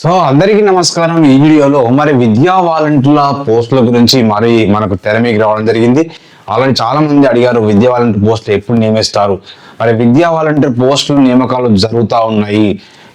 So అందరికీ నమస్కారం. ఈ వీడియోలో మరి విద్యా వాలంటీర్ల పోస్టుల గురించి మరి మనకు తెర మీకు రావడం జరిగింది. అలాగే చాలా మంది అడిగారు విద్యా వాలంటీర్ పోస్టులు ఎప్పుడు నియమిస్తారు? మరి విద్యా వాలంటీర్ పోస్టులు నియామకాలు జరుగుతూ ఉన్నాయి.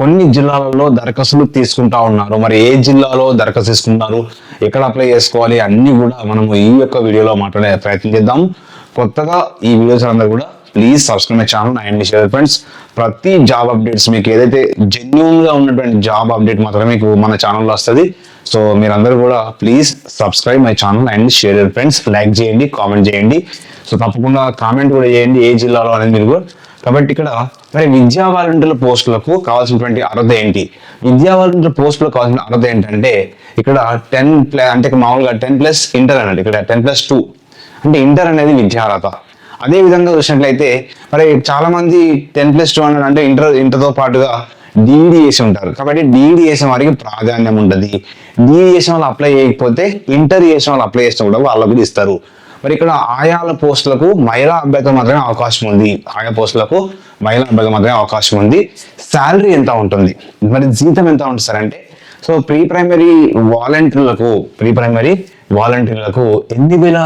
కొన్ని జిల్లాలలో దరఖాస్తులు తీసుకుంటా ఉన్నారు. మరి ఏ జిల్లాలో దరఖాస్తు తీసుకుంటున్నారు ఎక్కడ అప్లై చేసుకోవాలి? అన్ని కూడా మనము ఈ యొక్క వీడియోలో మాట్లాడే ప్రయత్నం చేద్దాం. కొత్తగా ఈ వీడియోస్ అందరూ కూడా please subscribe my channel and share friends ప్రతి జాబ్ అప్డేట్స్ మీకు ఏదైతే జెన్యున్గా ఉన్నటువంటి జాబ్ అప్డేట్ మాత్రమే మీకు మన ఛానల్లో వస్తుంది. సో మీరందరూ కూడా please subscribe my channel and share friends like చేయండి కామెంట్ చేయండి. సో తప్పకుండా కామెంట్ కూడా చేయండి ఏ జిల్లాలో అనేది మీరు కూడా. కాబట్టి ఇక్కడ మరి విద్యా వాలంటీర్ల పోస్టులకు కావాల్సినటువంటి అర్హత ఏంటి? విద్యా వాలంటీర్ల పోస్టులకు కావాల్సిన అర్హత ఏంటంటే ఇక్కడ టెన్ ప్లస్ అంటే మామూలుగా టెన్ ప్లస్ ఇంటర్ అన్నట్టు ఇక్కడ టెన్ ప్లస్ టూ అంటే ఇంటర్ అనేది విద్యార్హత అదే విధంగా చూసినట్లయితే మరి చాలామంది టెన్ ప్లస్ టూ హండ్రెడ్ అంటే ఇంటర్ ఇంటర్తో పాటుగా డిఈడి చేసి ఉంటారు. కాబట్టి డిఈడి చేసిన వారికి ప్రాధాన్యం ఉంటుంది డిఈడి చేసిన వాళ్ళు అప్లై చేయకపోతే ఇంటర్ చేసిన వాళ్ళు అప్లై చేసిన కూడా వాళ్ళకు కూడా ఇస్తారు. మరి ఇక్కడ ఆయాల పోస్టులకు మహిళా అభ్యర్థులు మాత్రమే అవకాశం ఉంది. ఆయా పోస్టులకు మహిళా అభ్యర్థులు మాత్రమే అవకాశం ఉంది. శాలరీ ఎంత ఉంటుంది? మరి జీతం ఎంత ఉంటుంది సార్ అంటే సో ప్రీ ప్రైమరీ వాలంటీర్లకు ప్రీ ప్రైమరీ వాలంటీర్లకు ఎన్ని వేల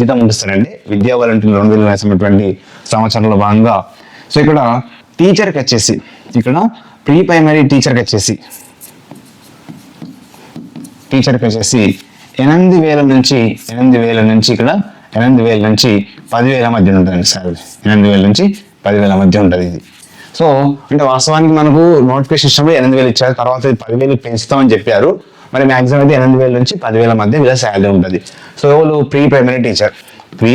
జీతం ఉంటుందండి విద్యా వాలంటీర్లు రెండు వేల వేసినటువంటి సంవత్సరంలో భాగంగా. సో ఇక్కడ టీచర్కి వచ్చేసి ఇక్కడ ప్రీ ప్రైమరీ టీచర్కి వచ్చేసి టీచర్కి వచ్చేసి ఎనిమిది వేల నుంచి ఎనిమిది వేల నుంచి ఇక్కడ ఎనిమిది వేల నుంచి పదివేల మధ్య ఉంటుంది సాలరీ ఎనిమిది వేల నుంచి పదివేల మధ్య ఉంటుంది ఇది. సో అంటే వాస్తవానికి మనకు నోటిఫికేషన్ ఇచ్చినప్పుడు ఎనిమిది వేలు ఇచ్చారు తర్వాత ఇది పదివేలు పెంచుతామని చెప్పారు. మరి మాక్సిమం అయితే ఎనిమిది వేల నుంచి పదివేల మధ్య వీళ్ళ శాలరీ ఉంటుంది. సో వాళ్ళు pre primary teacher pre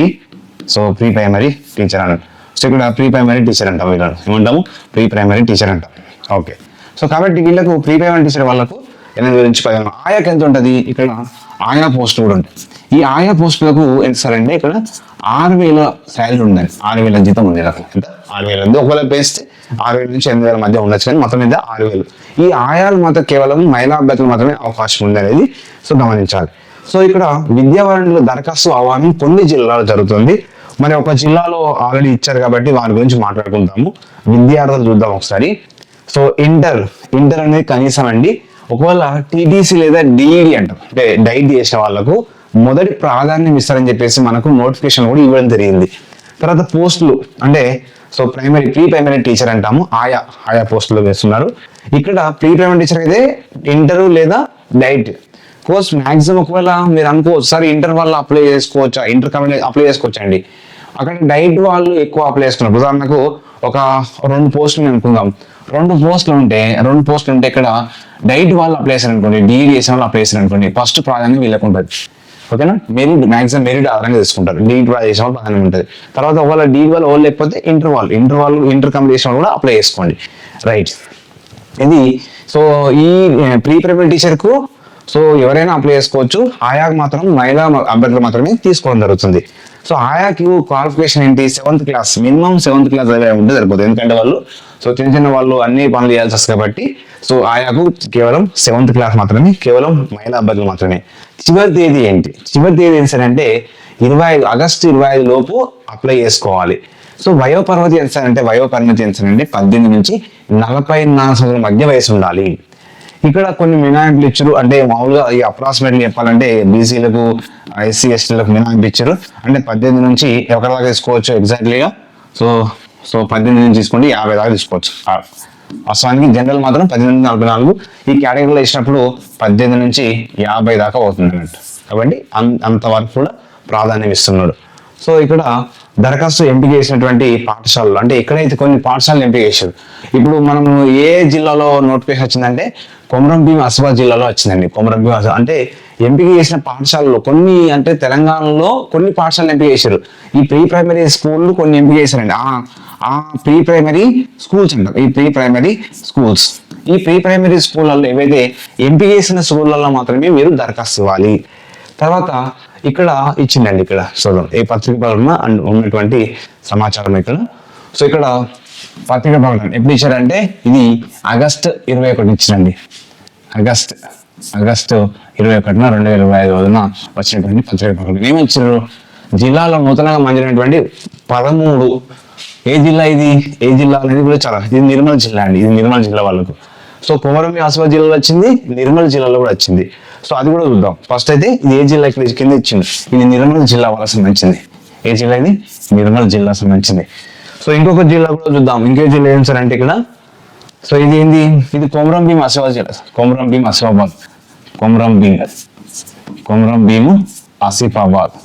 so pre primary teacher అన్నాడు. సో ఇక్కడ ప్రీ ప్రైమరీ టీచర్ అంటాం వీళ్ళని. ఏమంటాము? ప్రీ ప్రైమరీ టీచర్ అంటాం. ఓకే సో కాబట్టి వీళ్ళకు ప్రీ ప్రైమరీ టీచర్ వాళ్ళకు ఎనిమిది వేల నుంచి పదివేల ఆయాకి ఎంత ఉంటుంది? ఇక్కడ ఆయా పోస్ట్ కూడా ఉంటుంది ఈ ఆయా పోస్టులకు ఎంత సార్ అంటే ఇక్కడ ఆరు వేల శాలరీ ఉందండి ఆరు వేల జీతం ఉంది ఎంత? ఆరు వేల. ఉంది ఒకవేళ పేస్తే ఆరు వేల నుంచి ఎనిమిది వేల మధ్య ఉండొచ్చు కానీ మొత్తం మీద ఆరు వేలు. ఈ ఆయాలు మాత్రం కేవలం మహిళా అభ్యర్థులు మాత్రమే అవకాశం ఉంది అనేది సో గమనించాలి. సో ఇక్కడ విద్యావారంలో దరఖాస్తు ఆహ్వానం కొన్ని జిల్లాలో జరుగుతుంది. మరి ఒక జిల్లాలో ఆల్రెడీ ఇచ్చారు కాబట్టి వారి గురించి మాట్లాడుకుంటాము విద్యార్థులు చూద్దాం ఒకసారి. సో ఇంటర్ ఇంటర్ అనేది కనీసం అండి ఒకవేళ టీటీసీ లేదా డిఈడి అంటాం అంటే డైట్ చేసిన వాళ్ళకు మొదటి ప్రాధాన్యం ఇస్తారని చెప్పేసి మనకు నోటిఫికేషన్ కూడా ఇవ్వడం జరిగింది. తర్వాత పోస్టులు అంటే so primary pre primary teacher అంటాము. ఆయా ఆయా పోస్టులో వేస్తున్నారు. ఇక్కడ ప్రీ ప్రైమరీ టీచర్ అయితే ఇంటర్ లేదా డైట్ కోర్స్ మ్యాక్సిమం ఒకవేళ మీరు అనుకోవచ్చు సార్ ఇంటర్ వాళ్ళు అప్లై చేసుకోవచ్చా? ఇంటర్ కమిటీ అప్లై చేసుకోవచ్చండి అక్కడ డైట్ వాళ్ళు ఎక్కువ అప్లై చేసుకున్నారు ఉదాహరణకు ఒక రెండు పోస్టులు అనుకుందాం. రెండు పోస్టులు ఉంటే రెండు పోస్టులు ఉంటే ఇక్కడ డైట్ వాళ్ళు అప్లై చేశారు అనుకోండి డిఈడి చేసిన వాళ్ళు అప్లై చేశారు అనుకోండి ఫస్ట్ ప్రాధాన్యం వీళ్ళకు ఉంటుంది. ఓకేనా? మెరిట్ మాక్సిమం మెరిడ్ ఆధారంగా తీసుకుంటారు. డీట్ వాళ్ళు చేసిన వాళ్ళు బాగానే ఉంటుంది. తర్వాత ఒకవేళ డీట్ వాళ్ళు లేకపోతే ఇంటర్వాల్ ఇంటర్వాల్ ఇంటర్ వాళ్ళు వాళ్ళు కూడా అప్లై చేసుకోండి. రైట్ ఇది సో ఈ ప్రీ ప్రైమరీ టీచర్కు సో ఎవరైనా అప్లై చేసుకోవచ్చు. ఆయాకు మాత్రం మహిళా అభ్యర్థులు మాత్రమే తీసుకోవడం జరుగుతుంది. సో ఆయాకి క్వాలిఫికేషన్ ఏంటి? Seventh class minimum seventh class చదివే ఉంటే సరిపోతుంది. ఎందుకంటే వాళ్ళు సో చిన్న చిన్న వాళ్ళు అన్ని పనులు చేయాల్సి వస్తుంది కాబట్టి సో ఆయాకు కేవలం సెవెంత్ క్లాస్ మాత్రమే కేవలం మహిళా అభ్యర్థులు మాత్రమే. చివరి తేదీ ఏంటి? చివరి తేదీ ఏంటంటే ఇరవై ఐదు ఆగస్టు ఇరవై ఐదు లోపు అప్లై చేసుకోవాలి. సో వయోపరిమితి ఎంత సార్ అంటే వయోపరిమితి ఎంత సార్ అంటే పద్దెనిమిది నుంచి నలభై నాలుగు సంవత్సరాల మధ్య వయసు ఉండాలి. ఇక్కడ కొన్ని మినహాయింపులు ఇచ్చారు. అంటే మామూలుగా ఈ అప్రాక్సిమేట్లీ చెప్పాలంటే బీసీలకు ఎస్సీ ఎస్టీలకు మినహాయింపు ఇచ్చారు. అంటే పద్దెనిమిది నుంచి ఎవరి దాకా తీసుకోవచ్చు ఎగ్జాక్ట్లీగా సో సో పద్దెనిమిది నుంచి తీసుకోండి యాభై దాకా తీసుకోవచ్చు. వాస్తవానికి జనరల్ మాత్రం పద్దెనిమిది నలభై నాలుగు. ఈ కేటగిరీలో ఇచ్చినప్పుడు పద్దెనిమిది నుంచి యాభై దాకా అవుతుంది అన్నట్టు. కాబట్టి అంతవరకు కూడా ప్రాధాన్యం ఇస్తున్నాడు. సో ఇక్కడ దరఖాస్తు ఎంపిక చేసినటువంటి పాఠశాలలు అంటే ఎక్కడైతే కొన్ని పాఠశాలలు ఎంపిక చేశారు ఇప్పుడు మనము ఏ జిల్లాలో నోటిఫికేషన్ వచ్చిందంటే కొమరం భీం ఆసిఫాబాద్ జిల్లాలో వచ్చిందండి. కొమరం భీం అంటే ఎంపిక చేసిన పాఠశాలలో కొన్ని అంటే తెలంగాణలో కొన్ని పాఠశాలలు ఎంపిక చేశారు. ఈ ప్రీ ప్రైమరీ స్కూళ్ళు కొన్ని ఎంపిక చేశారండి. ప్రీ ప్రైమరీ స్కూల్స్ అంటారు. ఈ ప్రీ ప్రైమరీ స్కూల్స్. ఈ ప్రీ ప్రైమరీ స్కూళ్ళల్లో ఏవైతే ఎంపిక చేసిన స్కూళ్ళల్లో మాత్రమే మీరు దరఖాస్తు ఇవ్వాలి. తర్వాత ఇక్కడ ఇచ్చిందండి ఇక్కడ చూద్దాం ఏ పత్రిక ప్రకటన ఉన్నటువంటి సమాచారం ఇక్కడ. సో ఇక్కడ పత్రిక ప్రకటన ఎప్పుడు ఇచ్చారంటే ఇది ఆగస్ట్ ఇరవై ఒకటి ఇచ్చిందండి. ఆగస్ట్ ఆగస్టు ఇరవై ఒకటిన రెండు వేల ఇరవై ఐదు రోజున వచ్చినటువంటి పత్రిక ప్రకటన ఏమి ఇచ్చారు? జిల్లాలో నూతనంగా మంజూరైనటువంటి పదమూడు ఏ జిల్లా ఇది? ఏ జిల్లా అనేది కూడా చాలా ఇది నిర్మల్ జిల్లా అండి. ఇది నిర్మల్ జిల్లా వాళ్ళకు. సో కొమరం ఆసిఫాబాద్ జిల్లాలో వచ్చింది నిర్మల్ జిల్లాలో కూడా వచ్చింది. సో అది కూడా చూద్దాం. ఫస్ట్ అయితే ఇది ఏ జిల్లా ఇక్కడ కింద ఇచ్చింది ఇది నిర్మల్ జిల్లా వాళ్ళకి సంబంధించింది. ఏ జిల్లా ఇది? నిర్మల్ జిల్లా సంబంధించింది. సో ఇంకొక జిల్లా కూడా చూద్దాం. ఇంకో జిల్లా ఏం సార్ అంటే ఇక్కడ? సో ఇది ఏంది? ఇది కొమరం భీమ్ ఆసిఫాబాద్ జిల్లా కొమరం భీమ్ ఆసిఫాబాద్ కొమరం భీమ్ కొమరం భీము ఆసిఫాబాద్.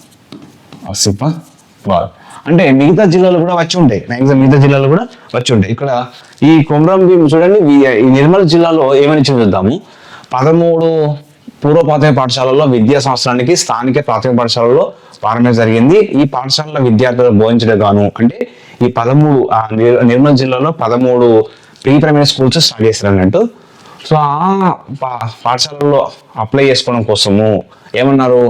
ఆసిఫాబాద్. అంటే మిగతా జిల్లాలు కూడా వచ్చి ఉంటాయి మ్యాక్సిమం మిగతా జిల్లాలు కూడా వచ్చి ఉంటాయి ఇక్కడ ఈ కొమరం భీం చూడండి ఈ- నిర్మల్ జిల్లాలో ఏమని చూద్దాము పదమూడు పూర్వ ప్రాథమిక పాఠశాలల్లో విద్యా సంవత్సరానికి స్థానిక ప్రాథమిక పాఠశాలలో ప్రారంభం జరిగింది. ఈ పాఠశాలలో విద్యార్థులు బోధించడం గాను అంటే ఈ పదమూడు నిర్మల్ జిల్లాలో పదమూడు ప్రీ ప్రైమరీ స్కూల్స్ స్టార్ట్ చేశారు అన్నట్టు సో ఆ పా- పాఠశాలలో అప్లై చేసుకోవడం కోసము ఏమన్నారు?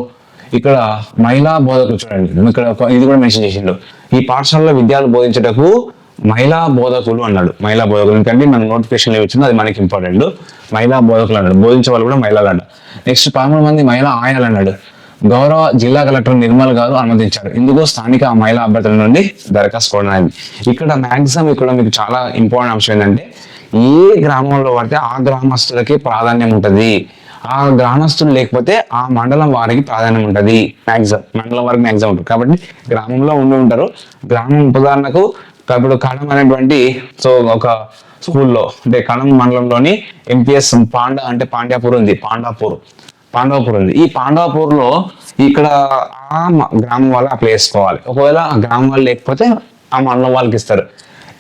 ఇక్కడ మహిళా బోధకులు చూడండి. ఇక్కడ ఒక- ఇది కూడా మెన్షన్ చేసిండు. ఈ పాఠశాలలో విద్యార్థులు బోధించటకు మహిళా బోధకులు అన్నాడు. మహిళా బోధకులు ఎందుకంటే మన నోటిఫికేషన్ వచ్చింది అది మనకి ఇంపార్టెంట్ మహిళా బోధకులు అన్నాడు. బోధించే వాళ్ళు కూడా మహిళలు అన్నాడు. నెక్స్ట్ పదమూడు మంది మహిళా ఆయాలు అన్నాడు. గౌరవ జిల్లా కలెక్టర్ నిర్మల్ గారు అనుమతించారు. ఇందుకు స్థానిక మహిళా అభ్యర్థుల నుండి దరఖాస్తు కూడా ఇక్కడ మాక్సిమం ఇక్కడ మీకు చాలా ఇంపార్టెంట్ అంశం ఏంటంటే ఏ గ్రామంలో పడితే ఆ గ్రామస్తులకి ప్రాధాన్యం ఉంటుంది. ఆ గ్రామస్తులు లేకపోతే ఆ మండలం వారికి ప్రాధాన్యం ఉంటుంది. మ్యాక్సిమం మండలం వారికి మ్యాక్సిమం ఉంటుంది. కాబట్టి గ్రామంలో ఉండి ఉంటారు. గ్రామం ఉదాహరణకు ఇప్పుడు కడం అనేటువంటి సో ఒక స్కూల్లో అంటే కడం మండలంలోని ఎంపీఎస్ పాండ అంటే పాండ్యాపూర్ ఉంది పాండాపూర్ పాండవపూర్ ఉంది. ఈ పాండవపూర్లో ఇక్కడ ఆ మ- గ్రామం వాళ్ళు అప్లై చేసుకోవాలి. ఒకవేళ ఆ గ్రామం వాళ్ళు లేకపోతే ఆ మండలం వాళ్ళకి ఇస్తారు.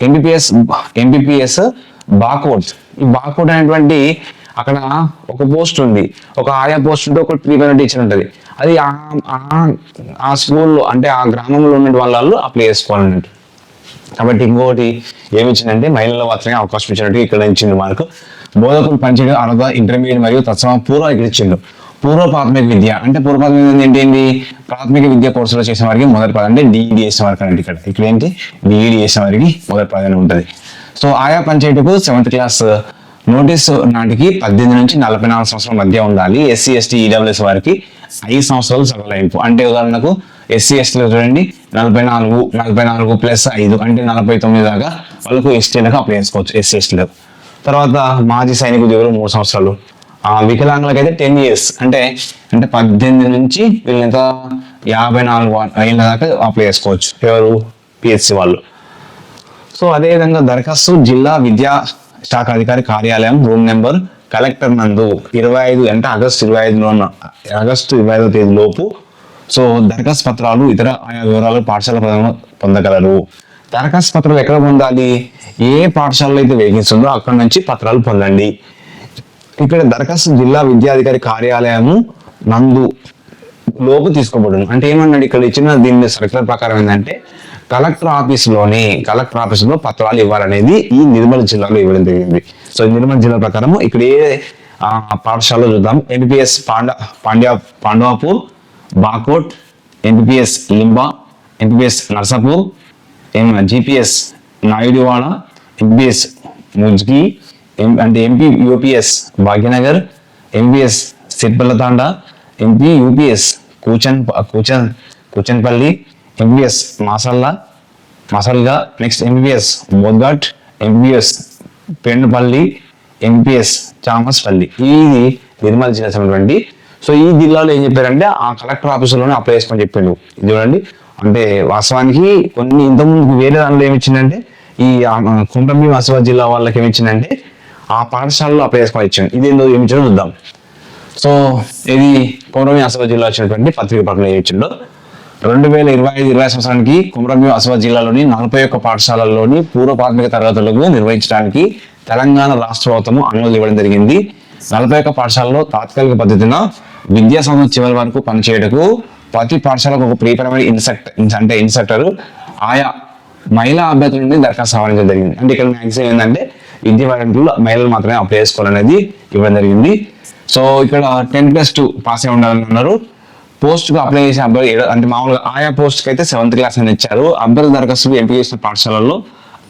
ఎంబీపీఎస్ ఎంబీపీఎస్ బాకోట్ ఈ బాకోట్ అనేటువంటి అక్కడ ఒక పోస్ట్ ఉంది. ఒక ఆయా పోస్ట్ ఉంటే ఒక ప్రీపెయిడ్ టీచర్ ఉంటుంది. అది ఆ ఆ- స్కూల్లో అంటే ఆ గ్రామంలో ఉన్న వాళ్ళు అప్లై చేసుకోవాలన్నట్టు కాబట్టి ఇంకోటి ఏమి ఇచ్చిందంటే మహిళల మాత్రమే అవకాశం ఇచ్చినట్టు ఇక్కడ ఇచ్చిండు మనకు బోధకులు పనిచేయడం అర్హత ఇంటర్మీడియట్ మరియు తత్సమ పూర్వ ఇక్కడ ఇచ్చిండు. పూర్వ ప్రాథమిక విద్య అంటే పూర్వ ప్రాథమిక విద్య అంటే ఏంటి? ప్రాథమిక విద్య కోర్సులో చేసిన వారికి మొదటి పదం అంటే డిఈడి చేసిన వారికి అంటే ఇక్కడ. ఇక్కడ ఏంటి? డిఈడి చేసిన వారికి మొదటి పదం ఉంటుంది. సో ఆయా పంచాయతీకు సెవెంత్ క్లాస్ నోటీసు నాటికి పద్దెనిమిది నుంచి నలభై నాలుగు సంవత్సరాల మధ్య ఉండాలి. ఎస్సీ ఎస్టీ ఈడబ్ల్యూఎస్ వారికి ఐదు సంవత్సరాలు సడలింపు అంటే ఉదాహరణకు ఎస్సీ ఎస్టీలో చూడండి నలభై నాలుగు నలభై నాలుగు ప్లస్ ఐదు అంటే నలభై తొమ్మిది దాకా వాళ్ళకు ఎస్టీలకు అప్లై చేసుకోవచ్చు ఎస్సీ ఎస్టీలో. తర్వాత మాజీ సైనిక ఉద్యోగులు మూడు సంవత్సరాలు. ఆ వికలాంగులకు అయితే టెన్ ఇయర్స్. అంటే అంటే పద్దెనిమిది నుంచి వీళ్ళు ఎంత యాభై నాలుగు ఏళ్ళ దాకా అప్లై చేసుకోవచ్చు ఎవరు? పిహెచ్సి వాళ్ళు. సో అదేవిధంగా దరఖాస్తు జిల్లా విద్యా శాఖ అధికారి కార్యాలయం రూమ్ నెంబర్ కలెక్టర్ నందు ఇరవై ఐదు అంటే ఆగస్టు ఇరవై ఐదు ఆగస్టు ఇరవై ఐదో తేదీ లోపు. సో దరఖాస్తు పత్రాలు ఇతర ఆయా వివరాలు పాఠశాల పొందగలరు. దరఖాస్తు పత్రాలు ఎక్కడ పొందాలి? ఏ పాఠశాలలో అయితే వేగిస్తుందో అక్కడ నుంచి పత్రాలు పొందండి. ఇక్కడ దరఖాస్తు జిల్లా విద్యాధికారి కార్యాలయము నందు లోపు తీసుకోబడును. అంటే ఏమన్నాడు? ఇక్కడ ఇచ్చిన దీని సర్కులర్ ప్రకారం ఏంటంటే కలెక్టర్ ఆఫీసులోని కలెక్టర్ ఆఫీసులో పత్రాలు ఇవ్వాలనేది ఈ నిర్మల్ జిల్లాలో ఇవ్వడం జరిగింది. సో నిర్మల్ జిల్లా ప్రకారం ఇక్కడ ఏ పాఠశాలలో చూద్దాం. ఎంబీబీఎస్ పాండ Pandya Pandavapur Bakot MBBS Limba MBBS Narsapur GPS Naidivada MBS Mujgi M అంటే MP UPS Bhagyanagar MBS Sirpallatanda MP UPS Kuchan Kuchan Kuchanpalli MBS Masalla Masalga next MBBS Bodhghat MBBS Pendupalli MPS Chamaspalli ఇది నిర్మల్ చేసినటువంటి so ఈ జిల్లాలో ఏం చెప్పారంటే ఆ collector ఆఫీసులోనే apply చేసుకొని చెప్పిండు. ఇది చూడండి. అంటే వాస్తవానికి కొన్ని ఇంతకుముందు వేరే దానిలో ఏమి ఇచ్చిందంటే ఈ కుంటంబి ఆసిఫాబాద్ జిల్లా వాళ్ళకి ఏమి ఇచ్చిందంటే ఆ పాఠశాలలో అప్లై చేసుకొని ఇచ్చింది ఇది ఏందో ఏమిచ్చిందో చూద్దాం. సో ఇది కుంటంబి ఆసిఫాబాద్ జిల్లా వచ్చినటువంటి పత్రిక ప్రకటన ఏమిచ్చిండో రెండు వేల ఇరవై ఐదు ఇరవై సంవత్సరానికి కుమరంభీం అసవా జిల్లాలోని నలభై ఒక్క పాఠశాలల్లోని పూర్వ ప్రాథమిక తరగతులకు నిర్వహించడానికి తెలంగాణ రాష్ట్ర ప్రభుత్వం అనుమతి ఇవ్వడం జరిగింది. నలభై ఒక్క పాఠశాలలో తాత్కాలిక పద్ధతిన విద్యా సంవత్సరం చివరి వరకు పనిచేయటకు ప్రతి పాఠశాలకు ఒక ప్రీపరమైన ఇన్సెక్ట్ అంటే ఇన్సెక్టర్ ఆయా మహిళా అభ్యర్థుల నుండి దరఖాస్తు ఆహ్వానించడం జరిగింది. అంటే ఇక్కడ మ్యాక్సిమం ఏంటంటే విద్యా వారంటీలు మహిళలు మాత్రమే అప్లై చేసుకోవాలనేది ఇవ్వడం జరిగింది. సో ఇక్కడ టెన్ ప్లస్ టూ పాస్ అయి ఉండాలని అన్నారు. పోస్ట్కు అప్లై చేసిన అభ్యర్థి అంటే మామూలుగా ఆయా పోస్ట్కి అయితే సెవెంత్ క్లాస్ అని ఇచ్చారు. అభ్యర్థి దరఖాస్తులు ఎంపిక చేసిన పాఠశాలల్లో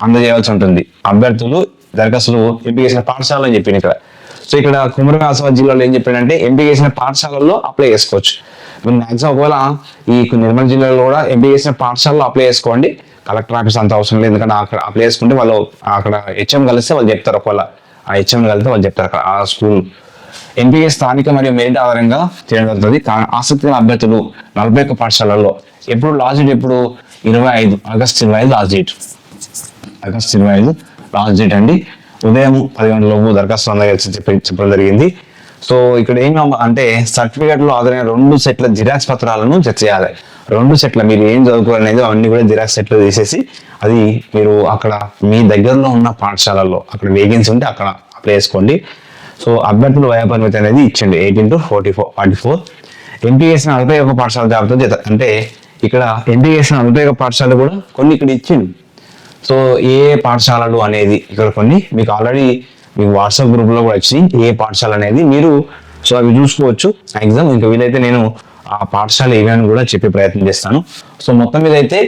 అందజేయాల్సి ఉంటుంది. అభ్యర్థులు దరఖాస్తులు ఎంపిక చేసిన పాఠశాలలు అని చెప్పింది ఇక్కడ. సో ఇక్కడ కుమరం జిల్లాలో ఏం చెప్పాడంటే ఎంపిక చేసిన పాఠశాలల్లో అప్లై చేసుకోవచ్చు. మీరు మాక్సిమం ఒకవేళ ఈ నిర్మల్ జిల్లాలో కూడా ఎంపిక చేసిన పాఠశాలలో అప్లై చేసుకోండి. కలెక్టర్ ఆఫీస్ అంత అవసరం లేదు. ఎందుకంటే అక్కడ అప్లై చేసుకుంటే వాళ్ళు అక్కడ హెచ్ఎం కలిస్తే వాళ్ళు చెప్తారు ఒకవేళ. ఆ హెచ్ఎం కలిపితే వాళ్ళు చెప్తారు అక్కడ ఆ స్కూల్ ఎంపీఏ స్థానిక మరియు మెరిట్ ఆధారంగా చేయడం జరుగుతుంది. ఆసక్తి అభ్యర్థులు నలభై ఒక్క పాఠశాలల్లో ఎప్పుడు లాస్ట్ డేట్ ఎప్పుడు? ఇరవై ఐదు ఆగస్ట్ ఇరవై ఐదు లాస్ట్ డేట్. ఆగస్ట్ ఇరవై ఐదు లాస్ట్ డేట్ అండి. ఉదయం పది గంటలలోపు దరఖాస్తు అందజేసి చెప్పి చెప్పడం జరిగింది. సో ఇక్కడ ఏం అంటే సర్టిఫికేట్లో ఆధారమైన ఆధారైన రెండు సెట్ల జిరాక్స్ పత్రాలను జత చేయాలి. రెండు సెట్ల మీరు ఏం చదువుకోవాలనేది అవన్నీ కూడా జిరాక్స్ సెట్లు తీసేసి అది మీరు అక్కడ మీ దగ్గరలో ఉన్న పాఠశాలల్లో అక్కడ వేకెన్సీ ఉంటే అక్కడ అప్లై చేసుకోండి. సో అభ్యర్థుల వయా పరిమితి అనేది ఇచ్చిండు eighteen to forty four forty four MP చేసిన నలభై ఒక పాఠశాల జాబితా అంటే ఇక్కడ ఎంపీ చేసిన నలభై ఒక పాఠశాలలు కూడా కొన్ని ఇక్కడ ఇచ్చిండు. సో ఏ పాఠశాలలు అనేది ఇక్కడ కొన్ని మీకు ఆల్రెడీ మీకు వాట్సాప్ గ్రూప్లో కూడా వచ్చి ఏ పాఠశాల అనేది మీరు సో అవి చూసుకోవచ్చు. ఎగ్జామ్ ఇంకా వీలైతే నేను ఆ పాఠశాల ఏమని కూడా చెప్పే ప్రయత్నం చేస్తాను. సో మొత్తం మీద అయితే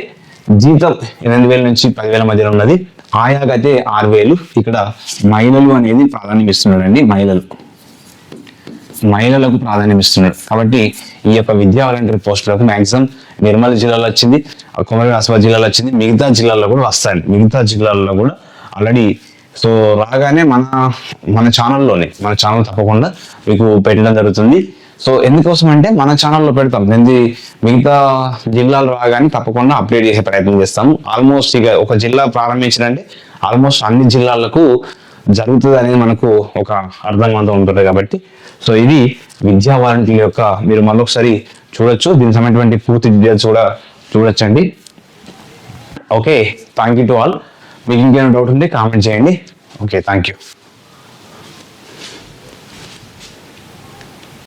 జీతం ఎనిమిది వేల నుంచి పదివేల మధ్యలో ఉన్నది. ఆయాకైతే ఆరు వేలు. ఇక్కడ మహిళలు అనేది ప్రాధాన్యం ఇస్తున్నాడండి మహిళలు మహిళలకు ప్రాధాన్యం ఇస్తున్నారు కాబట్టి ఈ యొక్క విద్యా వాలంటీర్ పోస్టులకు మ్యాక్సిమం నిర్మల్ జిల్లాలో వచ్చింది కుమరి ఆసిఫాబాద్ జిల్లాలో వచ్చింది మిగతా జిల్లాల్లో కూడా వస్తాయి మిగతా జిల్లాల్లో కూడా ఆల్రెడీ సో రాగానే మన మన ఛానల్లోనే మన ఛానల్ తప్పకుండా మీకు పెట్టడం జరుగుతుంది. సో ఎందుకోసం అంటే మన ఛానల్లో పెడతాం. ఏంది? మిగతా జిల్లాలు రాగానే తప్పకుండా అప్డేట్ చేసే ప్రయత్నం చేస్తాం. ఆల్మోస్ట్ ఇక ఒక జిల్లా ప్రారంభించినంటే ఆల్మోస్ట్ అన్ని జిల్లాలకు జరుగుతుంది అనేది మనకు ఒక అర్థంగా ఉంటుంది కాబట్టి. సో ఇది విద్యా వారంటీ యొక్క మీరు మళ్ళొకసారి చూడొచ్చు. దీనికి సంబంధించిన పూర్తి డీటెయిల్స్ కూడా చూడొచ్చండి. Okay thank you to all మీకు ఇంకేమైనా డౌట్ ఉంటే కామెంట్ చేయండి. Okay thank you